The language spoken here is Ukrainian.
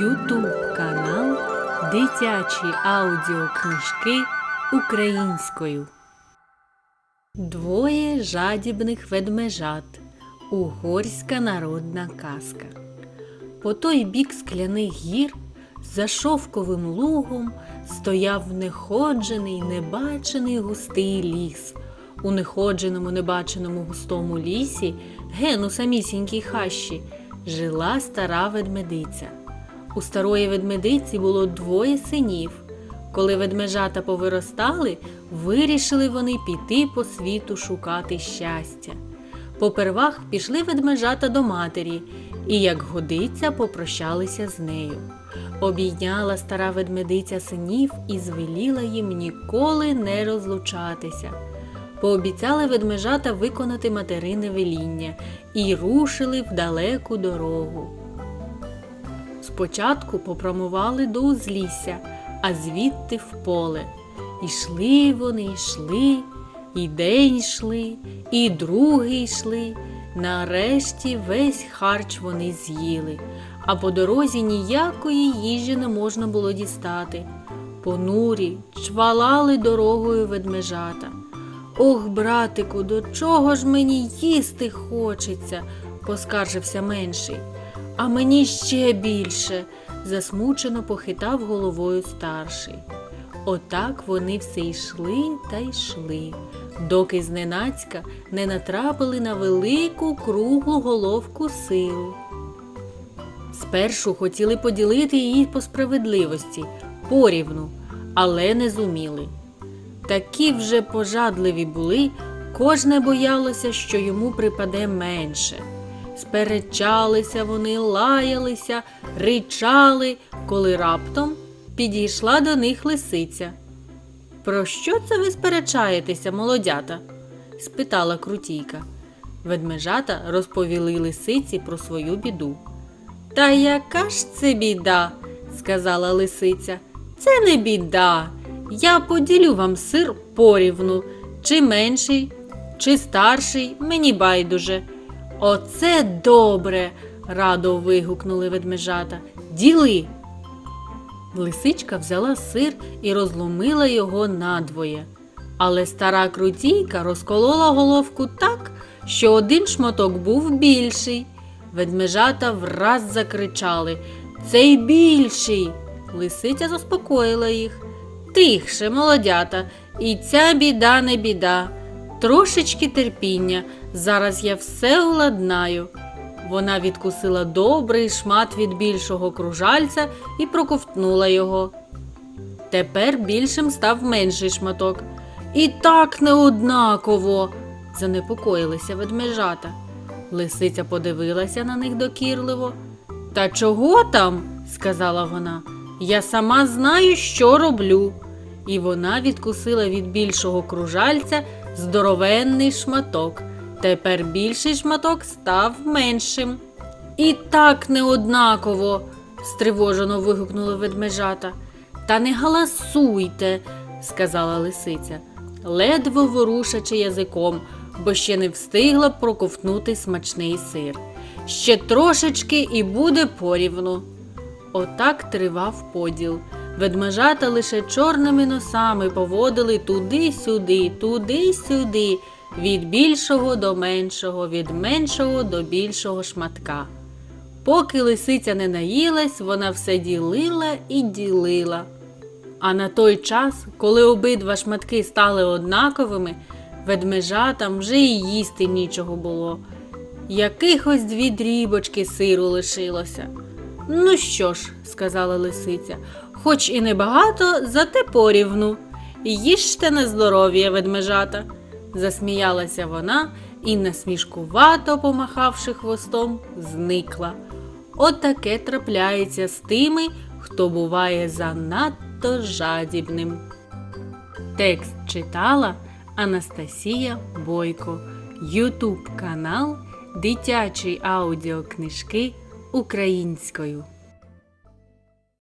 Ютуб канал Дитячі аудіокнижки українською. Двоє жадібних ведмежат. Угорська народна казка. По той бік скляних гір за шовковим лугом стояв неходжений, небачений густий ліс. У неходженому, небаченому густому лісі, ген у самісінькій хащі, жила стара ведмедиця. У старої ведмедиці було двоє синів. Коли ведмежата повиростали, вирішили вони піти по світу шукати щастя. Попервах пішли ведмежата до матері і, як годиться, попрощалися з нею. Обійняла стара ведмедиця синів і звеліла їм ніколи не розлучатися. Пообіцяли ведмежата виконати материне веління і рушили в далеку дорогу. Спочатку попрямували до узлісся, а звідти в поле. Ішли вони, йшли, і день йшли, і другий йшли. Нарешті весь харч вони з'їли, а по дорозі ніякої їжі не можна було дістати. Понурі чвалали дорогою ведмежата. Ох, братику, до чого ж мені їсти хочеться, поскаржився менший. А мені ще більше, засмучено похитав головою старший. Отак вони все йшли та йшли, доки зненацька не натрапили на велику круглу головку силу. Спершу хотіли поділити її по справедливості, порівну, але не зуміли. Такі вже пожадливі були, кожне боялося, що йому припаде менше. Сперечалися вони, лаялися, ричали, коли раптом підійшла до них лисиця. Про що це ви сперечаєтеся, молодята? спитала крутійка. Ведмежата розповіли лисиці про свою біду. Та яка ж це біда? сказала лисиця. Це не біда. Я поділю вам сир порівну, чи менший, чи старший, мені байдуже. Оце добре. радо вигукнули ведмежата. Діли. Лисичка взяла сир і розломила його надвоє. Але стара крутійка розколола головку так, що один шматок був більший. Ведмежата враз закричали Цей більший. Лисиця заспокоїла їх. Тихше, молодята, і ця біда не біда. Трошечки терпіння, зараз я все уладнаю. Вона відкусила добрий шмат від більшого кружальця і проковтнула його. Тепер більшим став менший шматок. І так неоднаково, занепокоїлися ведмежата. Лисиця подивилася на них докірливо. Та чого там? сказала вона. Я сама знаю, що роблю. І вона відкусила від більшого кружальця здоровенний шматок. Тепер більший шматок став меншим. І так неоднаково, стривожено вигукнули ведмежата. Та не галасуйте, сказала лисиця, ледве ворушачи язиком, бо ще не встигла проковтнути смачний сир. Ще трошечки і буде порівну. Отак тривав поділ. Ведмежата лише чорними носами поводили туди-сюди, туди-сюди, від більшого до меншого, від меншого до більшого шматка. Поки лисиця не наїлась, вона все ділила і ділила. А на той час, коли обидва шматки стали однаковими, ведмежатам вже і їсти нічого було. Якихось дві дрібочки сиру лишилося. Ну що ж, сказала лисиця, хоч і небагато, зате порівну. Їжте на здоров'я, ведмежата, засміялася вона і, насмішкувато помахавши хвостом, зникла. От трапляється з тими, хто буває занадто жадібним. Текст читала Анастасія Бойко, Ютуб канал Дитячі аудіокнижки українською.